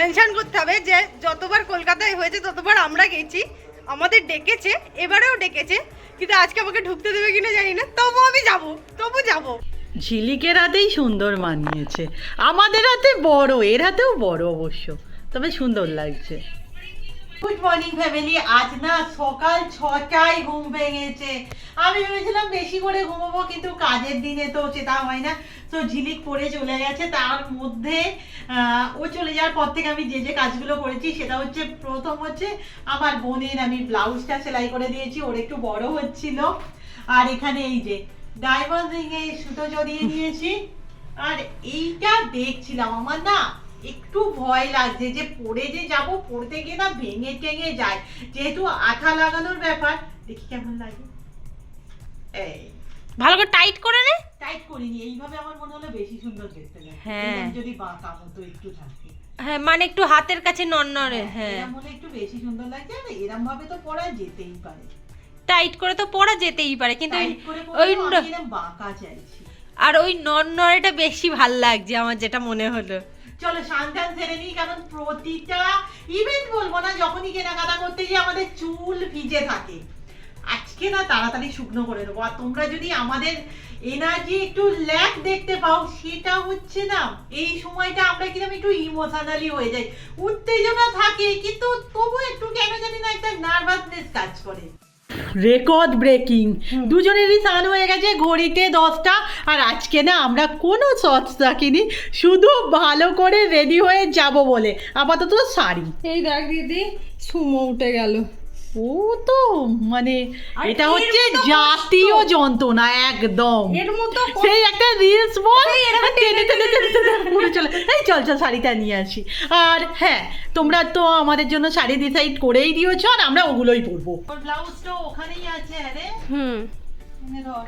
Mention করতে হবে যে যতবার কলকাতায় হয়েছে, ততবার আমরা গেছি। আমাদের ডেকেছে, এবারেও ডেকেছে, কিন্তু আজকে আমাকে ঢুকতে দেবে কিনা জানি না। তবু আমি যাব, তবু যাব। ঝিলিকের হাতেই সুন্দর মানিয়েছে। আমাদের হাতে বড়, এর হাতেও বড় অবশ্য, তবে সুন্দর লাগছে। গুড মর্নিং ফ্যামিলি আজ না সকাল ছটায় ঘুম ভেঙেছে। আমি ভেবেছিলাম বেশি করে ঘুমাবো কিন্তু কাজের দিনে তো সেটা হয় না। তো ঝিলিক পড়ে চলে গেছে। তার মধ্যে ও চলে যাওয়ার পর থেকে আমি যে যে কাজগুলো করেছি সেটা হচ্ছে প্রথম হচ্ছে আমার বোনের আমি ব্লাউজটা সেলাই করে দিয়েছি। ওর একটু বড় হচ্ছিল। আর এখানে এই যে ডায়মন্ড রিং এ সুতো জড়িয়ে দিয়েছি আর এইটা দেখছিলাম। আমার না একটু ভয় লাগছে যে পড়ে যে যাব পড়তে গিয়ে না ভেঙে টেঙে যায়। যেহেতু আঠা লাগানোর ব্যাপার দেখি কেমন লাগে। এই ভালো করে টাইট করে নে। টাইট করিনি এইভাবে আমার মনে হলো বেশি সুন্দর দেখতে লাগে। হ্যাঁ। এরকম যদি বাঁকা মতো একটু থাকে। হ্যাঁ মানে একটু হাতের কাছে নড়নড়ে হ্যাঁ এরম হলে একটু বেশি সুন্দর লাগছে আর এরম ভাবে তো পড়া যেতেই পারে। টাইট করে তো পরা যেতেই পারে কিন্তু ওই- করে ন- বাঁকা চাইছি। আর ওই নড়নড়েটা বেশি ভালো লাগছে আমার যেটা মনে হলো। চলো সান্তান সেরে নিই, কারণ প্রতিটা ইভেন্ট বলব না, যখনই কেনাকাটা করতে গিয়ে আমাদের চুল ভিজে থাকে। আজকে না তাড়াতাড়ি শুকনো করে দেবো আর তোমরা যদি আমাদের এনার্জি একটু ল্যাক দেখতে পাও, সেটা হচ্ছে না, এই সময়টা আমরা কীরকম একটু ইমোশনালি হয়ে যাই। উত্তেজনা থাকে, কিন্তু তবু একটু কেন জানি না একটা নার্ভাসনেস কাজ করে। রেকর্ড ব্রেকিং দুজনেরই স্নান হয়ে গেছে ঘড়িতে দশটা আর আজকে না আমরা কোনো সস রাখিনি শুধু ভালো করে রেডি হয়ে যাব বলে। আপাতত শাড়ি। এই দেখ দিদি সুমো উঠে গেল। ও তো মানে এটা হচ্ছে জাতীয় যন্ত্রণা একদম। এর মতো সেই একটা রিলস বল। টেনে টেনে পুরো চলে এই চল চল শাড়িটা নিয়ে আসি। আর হ্যাঁ তোমরা তো আমাদের জন্য শাড়ি ডিসাইড করেই দিয়েছ আর আমরা ওগুলোই পরবো। ব্লাউজটা ওখানেই আছে আরে। হুম। ধর।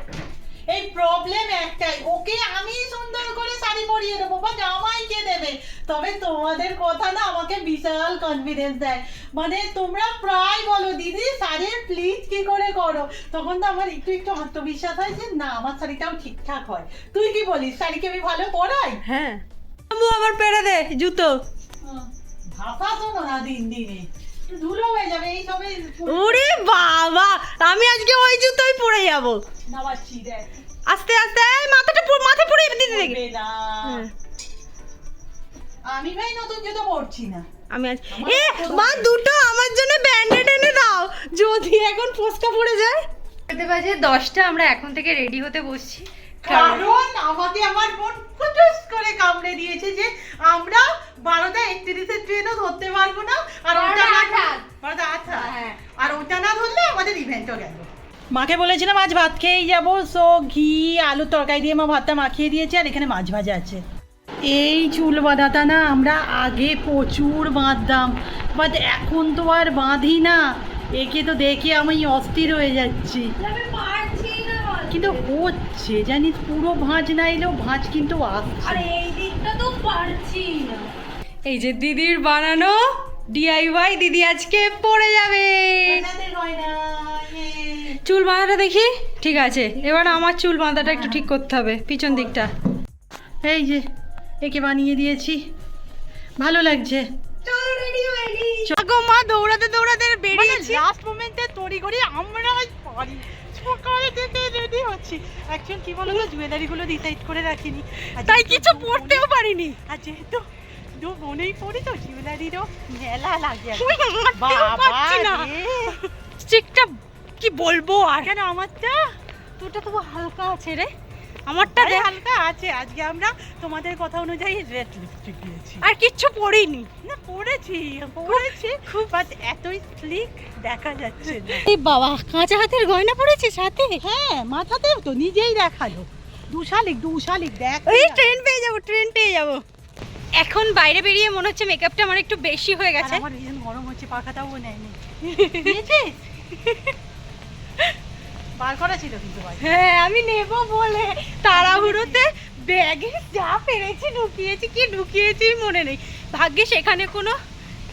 এই প্রবলেম একটাই। ওকে আমি সুন্দর করে শাড়ি পরিয়ে দেবো বা জামাইকে দেবে? তবে তোমাদের কথা না আমাকে বিশাল কনফিডেন্স দেয়। মানে তোমরা প্রায় বলো দিদি শাড়ির প্লিজ কি করে করো? তখন তো আমার একটু একটু আত্মবিশ্বাস হয় যে না আমার শাড়িটাও ঠিকঠাক হয়। তুই কি বলিস? শাড়িকে আমি ভালো পরাই? হ্যাঁ। আম্মু আবার পেরে দে জুতো। ভাষা শোনো না দিন দিনে। ধুলো হয়ে যাবে এই সবে ওরে বাবা আমি আজকে ওই জুতোই পরে যাব। নামাচ্ছি দেখ। আস্তে আস্তে এই মাথাটা পুরো মাথা পুরো দিদি দেখি। না। হ্যাঁ। আমি ভাই নতুন জুতো পরছি না। আমি আজ এ মা দুটো আমার জন্য ব্যান্ডেড এনে দাও। যদি এখন ফোসকা পড়ে যায়। বাজে দশটা আমরা এখন থেকে রেডি হতে বসছি। কারণ আমাকে আমার বোন ফুটুস করে কামড়ে দিয়েছে যে আমরা বারোটা একত্রিশের ট্রেনও ধরতে পারব না আর ওটা না বারোটা আচ্ছা। আর ওটা না ধরলে আমাদের ইভেন্টও গেল। মাকে বলেছিলাম আজ ভাত খেয়েই যাব সো ঘি আলুর তরকারি দিয়ে মা ভাতটা মাখিয়ে দিয়েছে আর এখানে মাছ ভাজা আছে। এই চুল বাঁধাটা না আমরা আগে প্রচুর বাঁধতাম বাট এখন তো আর বাঁধি না। একে তো দেখে আমি অস্থির হয়ে যাচ্ছি। কিন্তু হচ্ছে জানিস পুরো ভাঁজ না এলেও ভাঁজ কিন্তু আসছে। আরে এই দিকটা তো পারছি না। এই যে দিদির বানানো ডিআইওয়াই দিদি আজকে পড়ে যাবে। বানাতে হয় না, ইয়ে। চুল বাঁধাটা দেখি? ঠিক আছে এবার আমার চুল বাঁধাটা একটু ঠিক করতে হবে পিছন দিকটা। এই যে একে বানিয়ে দিয়েছি। ভালো লাগছে। হয়ে মা দৌড়াতে দৌড়াতে বেরিয়েছি। লাস্ট মোমেন্টে তড়ি করি আমরা পারি সকালে থেকে রেডি হচ্ছি। অ্যাকচুয়ালি কি বলতো জুয়েলারিগুলো ডিসাইড করে রাখিনি। তাই কিছু পড়তেও পারিনি। আর যেহেতু দু বোনেই পড়ি তো জুয়েলারিরও মেলা লাগে বাবা স্টিকটা কি বলব আর? কেন আমারটা? তোরটা তো হালকা আছে রে। আমারটা দেখ। হালকা আছে আজকে আমরা তোমাদের কথা অনুযায়ী রেড লিপস্টিক দিয়েছি। আর কিচ্ছু পড়িনি। না পড়েছি পড়েছি খুব বাট এতই স্লিক দেখা যাচ্ছে এই বাবা কাঁচা হাতের গয়না পড়েছে সাথে? হ্যাঁ মাথাতে তো নিজেই দেখাল। দু শালিক দু শালিক দেখ এই ট্রেন পেয়ে যাব ট্রেন পেয়ে যাব। এখন বাইরে বেরিয়ে মনে হচ্ছে মেকআপটা আমার একটু বেশি হয়ে গেছে। আমার ভীষণ গরম হচ্ছে পাখাটাও নেয়নি। বার করা ছিল কিন্তু ভাই। হ্যাঁ আমি নেব বলে তাড়াহুড়োতে ব্যাগে যা পেরেছি ঢুকিয়েছি কি ঢুকিয়েছি মনে নেই। ভাগ্যে সেখানে কোনো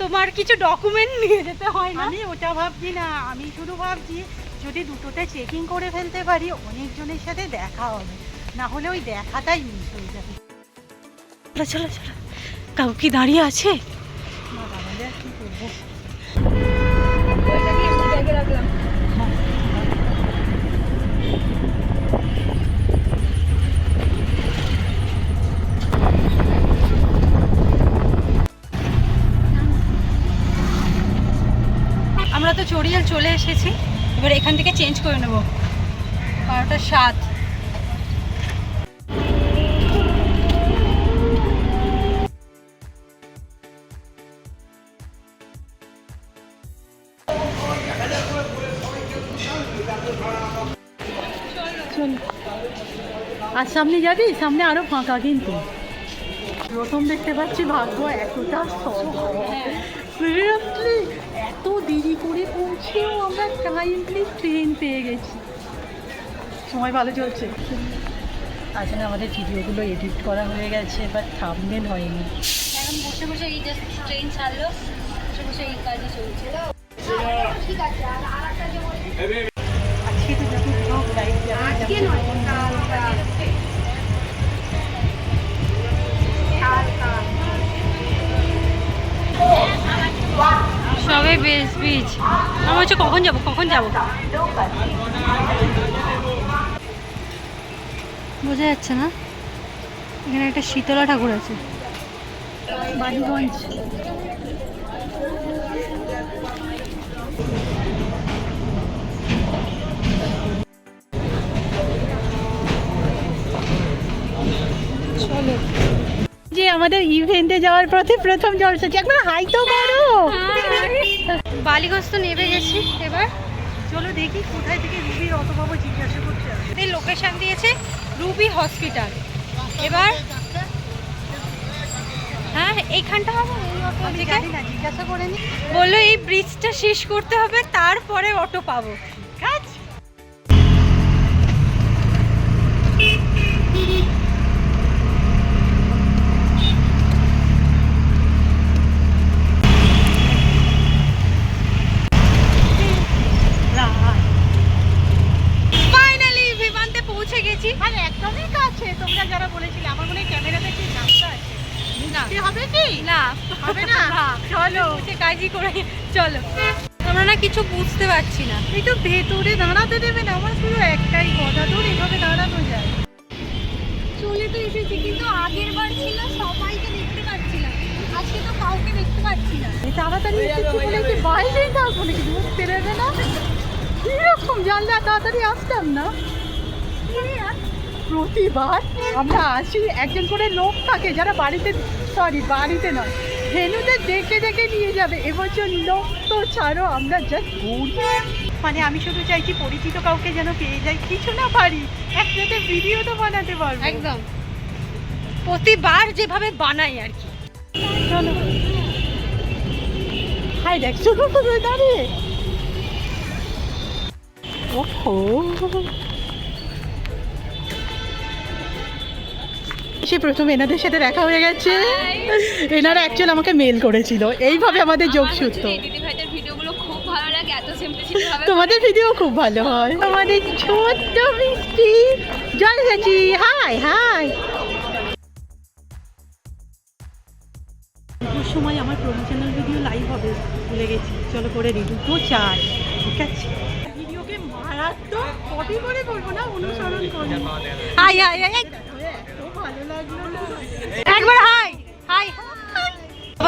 তোমার কিছু ডকুমেন্ট নিয়ে যেতে হয় না। আমি ওটা ভাবছি না আমি শুধু ভাবছি যদি দুটোতে চেকিং করে ফেলতে পারি অনেকজনের সাথে দেখা হবে। না হলে ওই দেখাটাই মিস হয়ে যাবে। চলো চলো চলো। কাউ কি দাঁড়িয়ে আছে? গেলে আর কি করব? রাখলাম। তো চড়িয়াল চলে এসেছি। এবার এখান থেকে চেঞ্জ করে নেব। বারোটা সাত। আর সামনে যাবি? সামনে আরও ফাঁকা কিন্তু। প্রথম দেখতে পাচ্ছি ভাগ্য এতটা Seriously, এত দেরি করে পৌঁছেও আমরা টাইমলি ট্রেন পেয়ে গেছি। সময় ভালো চলছে। আসলে আমাদের ভিডিওগুলো এডিট করা হয়ে গেছে বাট থামনেল হয়নি। এখন বসে বসে এই জাস্ট ট্রেন ছাড়লো। বসে বসে এই কাজই চলছে। আজকে তো যখন সব লাইট আজকে নয় সবে বেশ বীজ আমার হচ্ছে কখন যাব? কখন যাব? বোঝা যাচ্ছে না? এখানে একটা শীতলা ঠাকুর আছে। চলো। যে আমাদের ইভেন্টে যাওয়ার পথে প্রথম জলসা একবার হাই তো করো বালিগঞ্জ তো নেমে গেছি এবার। চলো দেখি কোথায় থেকে রুবির অত বাবু জিজ্ঞাসা করতে এই লোকেশন দিয়েছে রুবি হসপিটাল এবার হ্যাঁ এইখানটা হবে জিজ্ঞাসা করে নি। বলল এই ব্রিজটা শেষ করতে হবে তারপরে অটো পাবো। ঠিক আছে ফাইনালি বিমানতে পৌঁছে গেছি আর একদমই কাছে তোমরা যারা বলেছিলে আমার মনে হয় ক্যামেরাতে কি রাস্তা আছে না কি না। হবে না? চলো। উঠে কাজই করে চলো। আমরা না কিছু বুঝতে পারছি না। এই তো ভেতরে দাঁড়াতে দেবে না আমার শুধু একটাই কথা এভাবে দাঁড়ানো যায়। চলে তো এসেছি কিন্তু আগের বার ছিল সবাইকে দেখতে পাচ্ছিলাম আজকে তো কাউকে দেখতে পাচ্ছি না। তাড়াতাড়ি এসেছি বলে কি বাইরেই থাকব নাকি ঢুকতে দেবে না। কীরকম জানলে তাড়াতাড়ি আসতাম না। প্রতিবার আমরা আসি একজন করে লোক থাকে যারা বাড়িতে সরি বাড়িতে নয়। ভেনুতে দেখে দেখে নিয়ে যাবে। এবছর লোক তো ছাড়ো আমরা জাস্ট ঘুরি মানে আমি শুধু চাইছি পরিচিত কাউকে যেন পেয়ে যাই। কিছু না পারি একসাথে ভিডিও তো বানাতে পারব। একদম। প্রতিবার যেভাবে বানাই আর কি। চলো। হাই দেখ শুধু শুধু দাঁড়িয়ে? ওহো। সে প্রথম এনাদের সাথে দেখা হয়ে গেছে। এনারা অ্যাকচুয়ালি আমাকে মেল করেছিল। এইভাবে আমাদের যোগসূত্র দিদি ভাইদের ভিডিওগুলো খুব ভালো লাগে এত সিম্পলিসিটি ভাবে তোমাদের ভিডিও খুব ভালো হয়। আমাদের ছোট্ট মিষ্টি। জল গেছি হাই হাই। সময় আমার প্রমোশনাল ভিডিও লাইভ হবে ভুলে গেছি। চলো করে দিই। দুটো চাই ঠিক আছে? ভিডিওকে মারাত্মক কপি করে করব না অনুসরণ করব। Hi hi hi.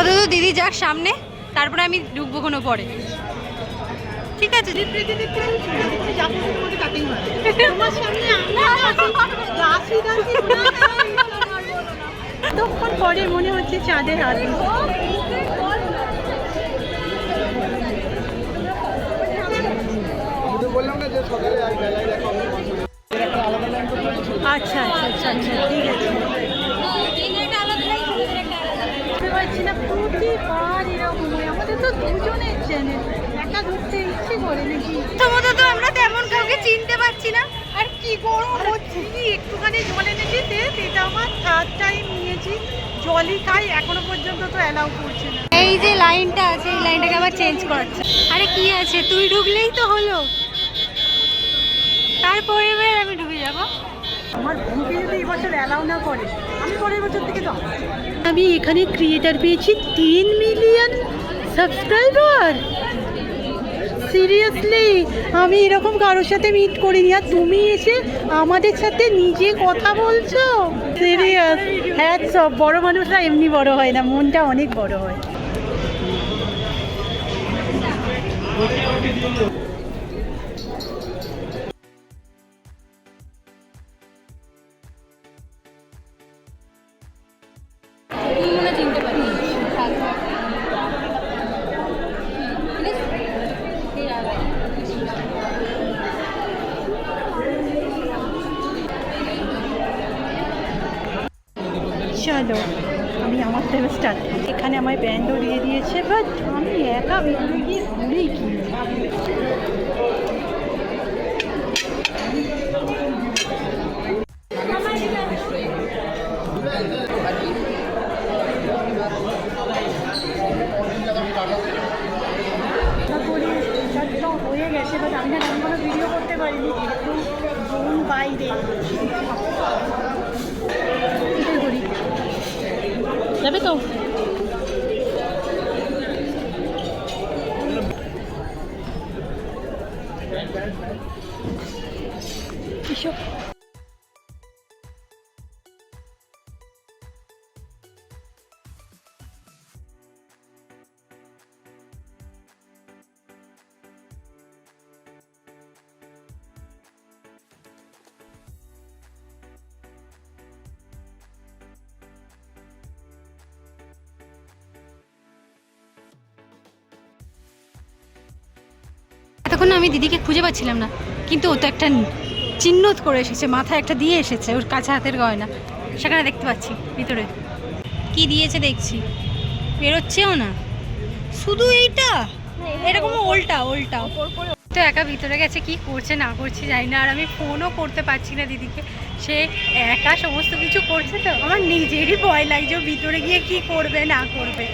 আপাতত দিদি যাক সামনে তারপরে আমি ঢুকবো কোনো পরে। ঠিক আছে? তখন পরে মনে হচ্ছে চাঁদের আলো। আচ্ছা আচ্ছা আচ্ছা আচ্ছা ঠিক আছে বুঝতে পারছি না এরকম হয়? আমাদের তো দুজনের চ্যানেল একা ধরতে ইচ্ছে করে নাকি? প্রথমত তো আমরা তেমন কাউকে চিনতে পারছি না। আর কি গরম হচ্ছে? কি একটুখানি জল দে এটা আমার থার্ড টাইম নিয়েছি। জলই খাই এখনও পর্যন্ত তো অ্যালাউ করছে না। এই যে লাইনটা আছে এই লাইনটাকে আবার চেঞ্জ করাচ্ছে। আরে কি আছে? তুই ঢুকলেই তো হলো। তারপরে এবার আমি ঢুকে যাব। আমার বোনকে যদি এই বছর অ্যালাউ না করে আমি এখানে ক্রিয়েটার পেয়েছি তিন মিলিয়ন সাবস্ক্রাইবার সিরিয়াসলি আমি এরকম কারোর সাথে মিট করিনি। আর তুমি এসে আমাদের সাথে নিজে কথা বলছো? সিরিয়াস হ্যাঁ সব বড় মানুষরা এমনি বড় হয় না, মনটা অনেক বড় হয়। গেছে বাট আমি না কোনো ভিডিও করতে পারিনি। যেহেতু বোন বাইরে। যাবে তো? এতক্ষণ না আমি দিদিকে খুঁজে পাচ্ছিলাম না। কিন্তু ও তো একটা চিহ্নত করে এসেছে, মাথায় একটা দিয়ে এসেছে, ওর কাছে হাতের গয়না। সেখানে দেখতে পাচ্ছি, ভিতরে। কি দিয়েছে দেখছি। বেরোচ্ছেও না। শুধু এইটা? এরকম ওল্টা ওল্টা। তো একা ভিতরে গেছে, কি করছে, না করছে, জানি না। আর আমি ফোনও করতে পারছি না দিদিকে। সে একা সমস্ত কিছু করছে তো? আমার নিজেরই ভয় লাগছে ভিতরে গিয়ে কি করবে, না করবে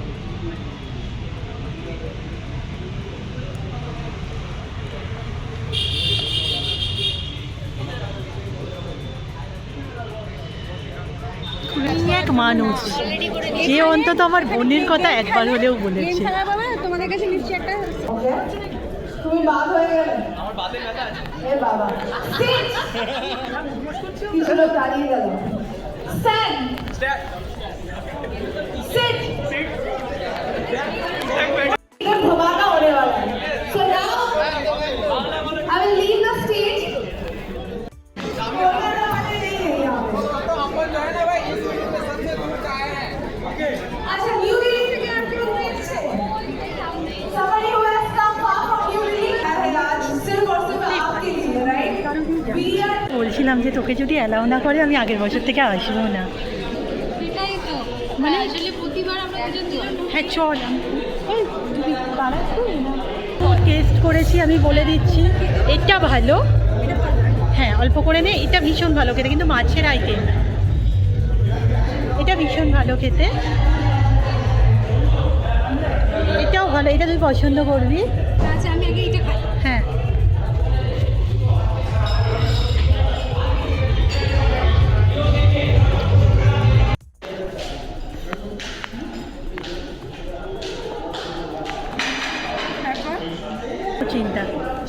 তুমি এক মানুষ। যে অন্তত আমার বোনের কথা একবার হলেও বলেছে। তুমি বাদ হয়ে গেলে আমার এ বাবা। দাঁড়িয়ে গেল স্যার বলছিলাম যে তোকে যদি অ্যালাউ না করে আমি আগের বছর থেকে আসব না। তো। মানে হ্যাঁ চল। টেস্ট করেছি আমি বলে দিচ্ছি। এটা ভালো। হ্যাঁ অল্প করে নে। এটা ভীষণ ভালো খেতে কিন্তু মাছের আইটেম এটা ভীষণ ভালো খেতে। এটাও ভালো এটা তুই পছন্দ করবি?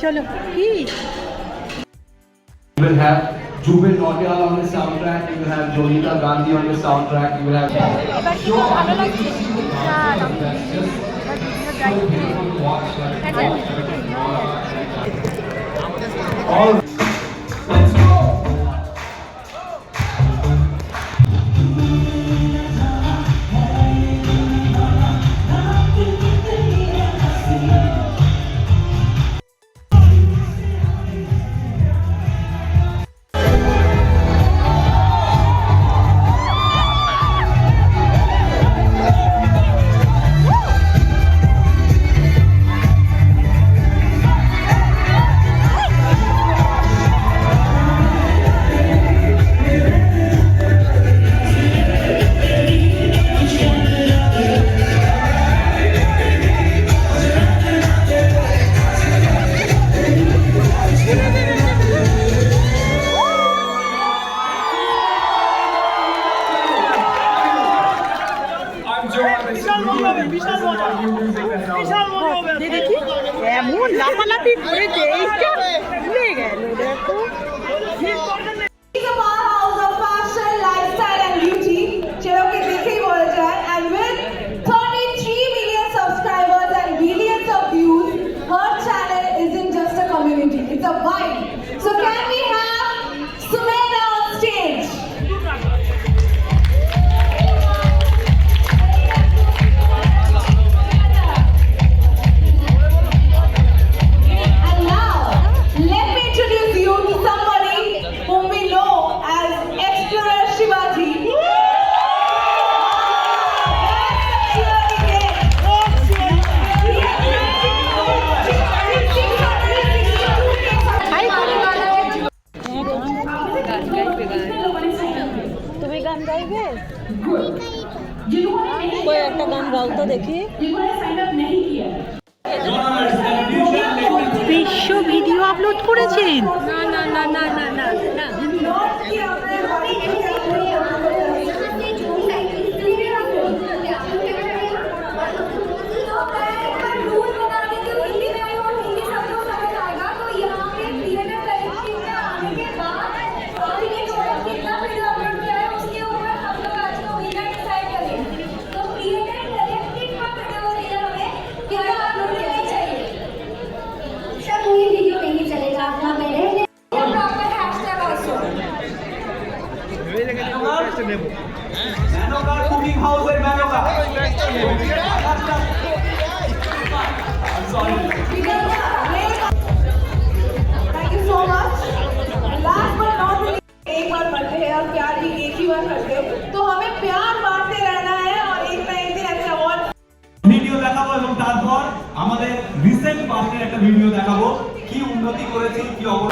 চলো কি You will have Jubin Nautiyal on the soundtrack, you will have Jolita Gandhi on the soundtrack, you will have so amazing এমন লাফালাফি করে দেখো।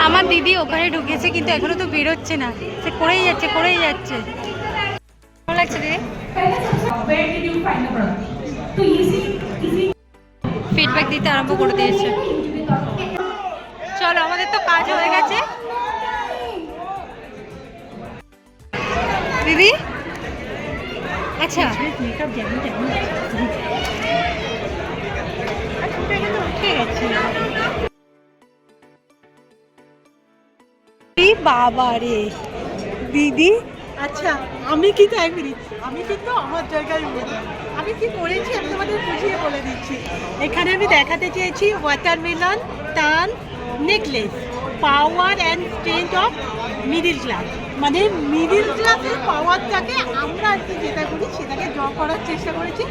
আমার দিদি ওখানে ঢুকেছে কিন্তু এখনও তো বের হচ্ছে না। সে করেই যাচ্ছে করেই যাচ্ছে। লাগছে ফিডব্যাক দিতে আরম্ভ করে দিয়েছে। চলো আমাদের তো কাজ হয়ে গেছে। দিদি? আচ্ছা। উঠে গেছে। বাবা রে। দিদি আচ্ছা আমি কিন্তু এক মিনিট আমি কিন্তু আমার জায়গায় আমি কি করেছি? আমি তোমাদের বুঝিয়ে বলে দিচ্ছি। এখানে আমি দেখাতে চেয়েছি ওয়াটারমেলন টান necklace power and strength of middle class মানে মিডিল ক্লাসের পাওয়ারটাকে আমরা আর কি যেটা করি সেটাকে জ করার চেষ্টা করেছি।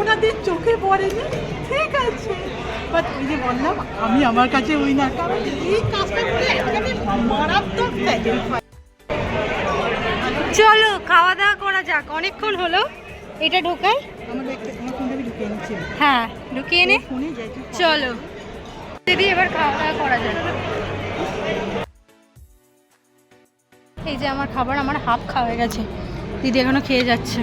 ওনাদের চোখে পড়েনি ঠিক আছে। বাট ওই যে বললাম আমি আমার কাছে উইনার কারণ এই কাজটা করে একদমই মারাত্মক চলো খাওয়া দাওয়া করা যাক। অনেকক্ষণ হলো। এটা ঢুকিয়ে হ্যাঁ ঢুকিয়ে নে। চলো। দিদি এবার খাওয়া দাওয়া করা যাক। এই যে আমার খাবার, আমার হাফ খাওয়া হয়ে গেছে। দিদি এখনও খেয়ে যাচ্ছে।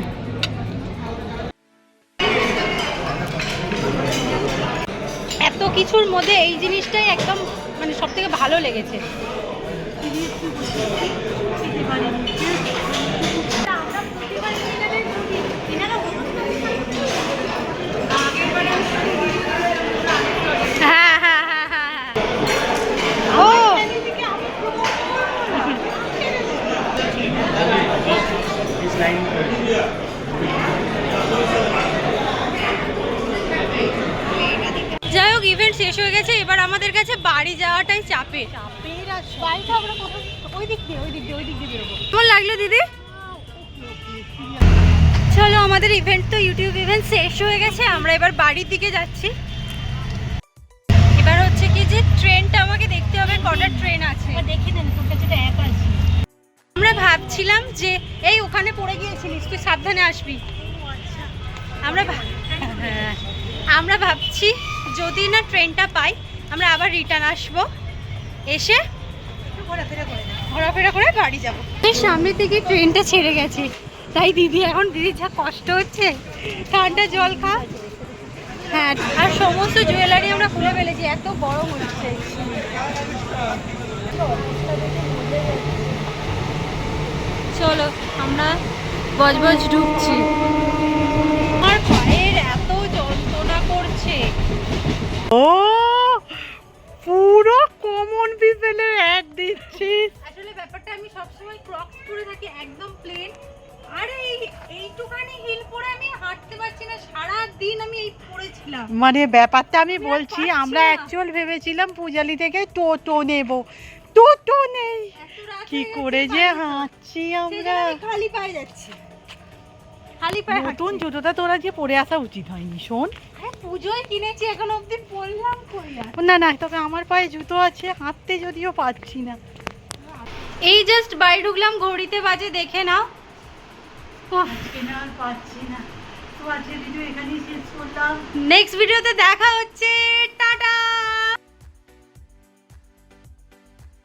এত কিছুর মধ্যে এই জিনিসটাই একদম মানে সব থেকে ভালো লেগেছে। যাই হোক ইভেন্ট শেষ হয়ে গেছে এবার আমাদের কাছে বাড়ি যাওয়াটাই চাপে কেমন লাগল দিদি? চলো আমাদের ইভেন্ট তো ইউটিউব ইভেন্ট শেষ হয়ে গেছে আমরা এবার বাড়ির দিকে যাচ্ছি। এবার হচ্ছে কি যে ট্রেনটা আমাকে দেখতে হবে কটা ট্রেন আছে? দেখে নেন তোর কাছে আমরা ভাবছিলাম যে এই ওখানে পড়ে গিয়েছিলিস তুই সাবধানে আসবি। আমরা হ্যাঁ, আমরা ভাবছি যদি না ট্রেনটা পাই আমরা আবার রিটার্ন আসব। এসে ঘোরাফেরা করে বাড়ি যাব। এর সামনে থেকে ট্রেনটা ছেড়ে গেছে। তাই দিদি এখন দিদির যা কষ্ট হচ্ছে ঠান্ডা জল খা। হ্যাঁ আর সমস্ত জুয়েলারি আমরা খুলে ফেলেছি এত গরম হচ্ছে। চলো আমরা বজবজ ঢুকছি। আমার পায়ের এত যন্ত্রণা করছে। ও পুরো কমন পিপলের অ্যাড দিচ্ছিস আসলে ব্যাপারটা আমি সবসময় ক্রক্স পরে থাকি একদম প্লেন আর এই এইটুখানি হিল পরে আমি হাঁটতে পারছি না সারা দিন আমি এই পরেছিলাম মানে ব্যাপারটা আমি আমি বলছি আমরা অ্যাকচুয়াল ভেবেছিলাম পূজালি থেকে টোটো নেব। টোটো নেই। এত কি করে যে হাঁটছি আমরা। খালি পায়ে যাচ্ছি। খালি পায়ে নতুন জুতোটা তোরা যে পরে আসা উচিত হয়নি শোন। হ্যাঁ পুজোয় কিনেছি এখন অবধি পরলাম না না তবে আমার পায়ে জুতো আছে হাঁটতে যদিও পাচ্ছি না। এই জাস্ট বাড়ি ঢুকলাম ঘড়িতে বাজে দেখে নাও। পাচ্ছি না তো আজকে ভিডিও এখানেই শেষ করলাম। নেক্সট ভিডিওতে দেখা হচ্ছে